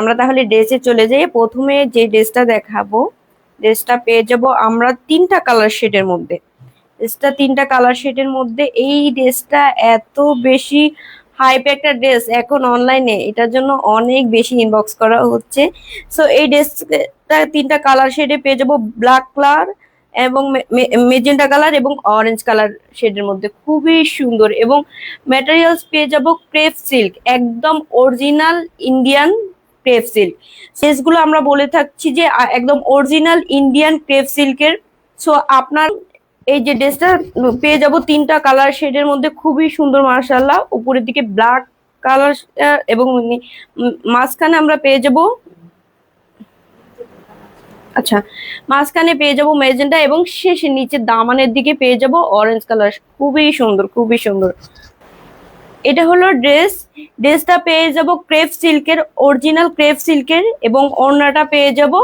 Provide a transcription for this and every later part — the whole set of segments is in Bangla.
আমরা তাহলে ড্রেসে চলে যাই। প্রথমে যে ড্রেসটা দেখাবো ড্রেসটা পেয়ে যাব আমরা তিনটা কালার শেডের মধ্যে। ড্রেসটা তিনটা কালার শেডের মধ্যে, এই ড্রেসটা এত বেশি হাইপ একটা ড্রেস এখন অনলাইনে এটার জন্য অনেক বেশি ইনবক্স করা হচ্ছে। সো এই ড্রেসটা তিনটা কালার শেডে পেয়ে যাব ব্ল্যাক কালার এবং মেজেন্টা কালার এবং অরেঞ্জ কালার শেডের মধ্যে। খুবই সুন্দর এবং ম্যাটেরিয়ালস পেয়ে যাব ক্রেপ সিল্ক একদম অরিজিনাল ইন্ডিয়ান ক্রেপ সিল্ক। ড্রেসগুলো আমরা বলে থাকছি যে একদম অরিজিনাল ইন্ডিয়ান ক্রেপ সিল্কের। সো আপনার এই যে ড্রেসটা পেয়ে যাব তিনটা কালার শেডের মধ্যে। খুবই সুন্দর মার্শাল্লাহ উপরের দিকে ব্ল্যাক কালার এবং মাঝখানে আমরা পেয়ে যাব আচ্ছা মাঝখানে পেয়ে যাব মেজেন্টা এবং শেষে নিচে দামানের দিকে পেয়ে যাব অরেঞ্জ কালার খুবই সুন্দর খুবই সুন্দর। এটা হলো ড্রেস। ড্রেসটা পেয়ে যাব ক্রেপ সিল্কের অরিজিনাল ক্রেপ সিল্কের এবং ওড়নাটা পেয়ে যাব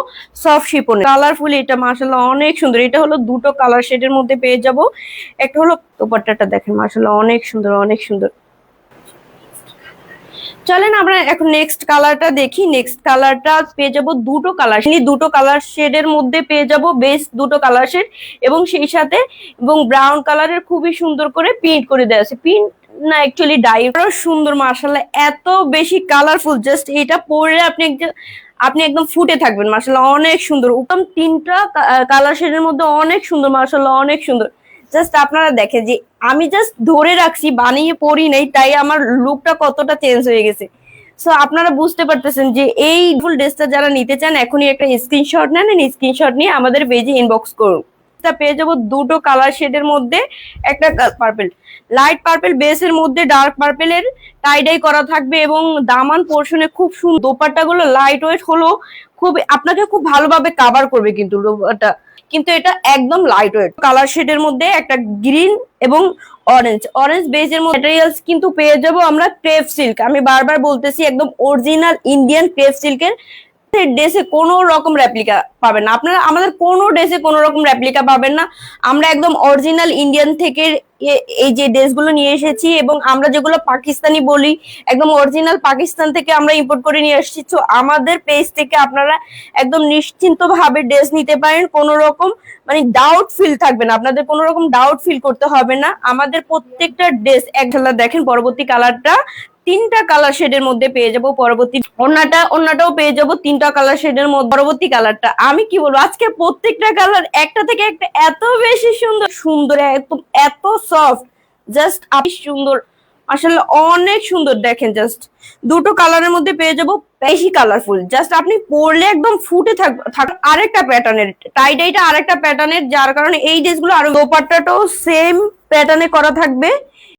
সফট শিপনের কালারফুল, এটা মার্শাল্লাহ অনেক সুন্দর। এটা হলো দুটো কালার শেডের মধ্যে পেয়ে যাব। একটা হলো দোপাট্টাটা দেখেন মার্শাল্লাহ অনেক সুন্দর অনেক সুন্দর। চলেন আমরা এখন নেক্সট কালারটা দেখি। নেক্সট কালারটা পেয়ে যাব দুটো কালার দুটো কালার শেডের মধ্যে পেয়ে যাব বেস দুটো কালার শেড এবং সেই সাথে এবং ব্রাউন কালারের খুবই সুন্দর করে প্রিন্ট করে দেওয়া আছে। প্রিন্ট না অ্যাকচুয়ালি ডাই সুন্দর মার্শাল্লাহ এত বেশি কালারফুল জাস্ট এটা পরে আপনি আপনি একদম ফুটে থাকবেন মার্শাল্লাহ অনেক সুন্দর, উত্তম তিনটা কালার শেডের মধ্যে অনেক সুন্দর মার্শাল্লাহ অনেক সুন্দর জাস্ট আপনারা দেখেন যে, আমি জাস্ট ধরে রাখছি, বানিয়ে পরি নাই, তাই আমার লুকটা কতটা চেঞ্জ হয়ে গেছে সো আপনারা বুঝতে পারতেছেন যে, এই ফুল ড্রেসটা যারা নিতে চান, এখনই একটা স্ক্রিনশট নেন স্ক্রিনশট নিয়ে আমাদের পেজে ইনবক্স করুন। টা পেয়ে যাব দুটো কালার শেডের মধ্যে, একটা পার্পেল লাইট পার্পেল বেসের মধ্যে ডার্ক পার্পেলের টাইডাই করা থাকবে এবং দামান পোর্শনে খুব সুন্দর দোপাট্টা গুলো লাইট ওয়েট হলো খুব, আপনাকে খুব ভালোভাবে কাভার করবে কিন্তু দোপাট্টা। কিন্তু এটা একদম লাইট ওয়েট কালার শেডের মধ্যে একটা গ্রিন এবং অরেঞ্জ অরেঞ্জ বেজের মধ্যে ম্যাটেরিয়ালস কিন্তু পেয়ে যাব আমরা ক্রেপ সিল্ক আমি বারবার বলতেছি, একদম অরিজিনাল ইন্ডিয়ান ক্রেপ সিল্কের ড্রেসে কোনো রকম রেপ্লিকা পাবেন না। আপনারা, আমাদের কোনো ড্রেসে কোনো রকম রেপ্লিকা পাবেন না। আমরা একদম অরিজিনাল ইন্ডিয়ান থেকে এই যে ড্রেসগুলো নিয়ে এসেছি এবং আমরা যেগুলো পাকিস্তানি বলি, একদম অরিজিনাল পাকিস্তান থেকে আমরা ইম্পোর্ট করে নিয়ে এসেছি তো আমাদের পেজ থেকে আপনারা একদম নিশ্চিন্ত ভাবে ড্রেস নিতে পারেন। কোনো রকম মানে ডাউট ফিল থাকবে না। আপনাদের কোনো রকম ডাউট ফিল করতে হবে না। আমাদের প্রত্যেকটা ড্রেস এক দেখেন পরবর্তী কালারটা তিনটা কালার শেডের মধ্যে পেয়ে যাব পরবর্তী অন্যটা, অন্যটাও পেয়ে যাব তিনটা কালার শেডের মধ্যে। পরবর্তী কালারটা আমি কি বলব, আজকে প্রত্যেকটা কালার একটা থেকে একটা এত বেশি সুন্দর সুন্দর, একদম এত সফট জাস্ট আপনি সুন্দর। আসলে অনেক সুন্দর। দেখেন জাস্ট দুটো কালারের মধ্যে পেয়ে যাব বেশি কালারফুল জাস্ট আপনি পরলে একদম ফুটে থাকবে থাক। আরেকটা প্যাটার্নের টাইডাইটা আরেকটা প্যাটার্নের যার কারণে এই ড্রেসগুলো আরও দোপাট্টাটাও সেম প্যাটার্নে করা থাকবে।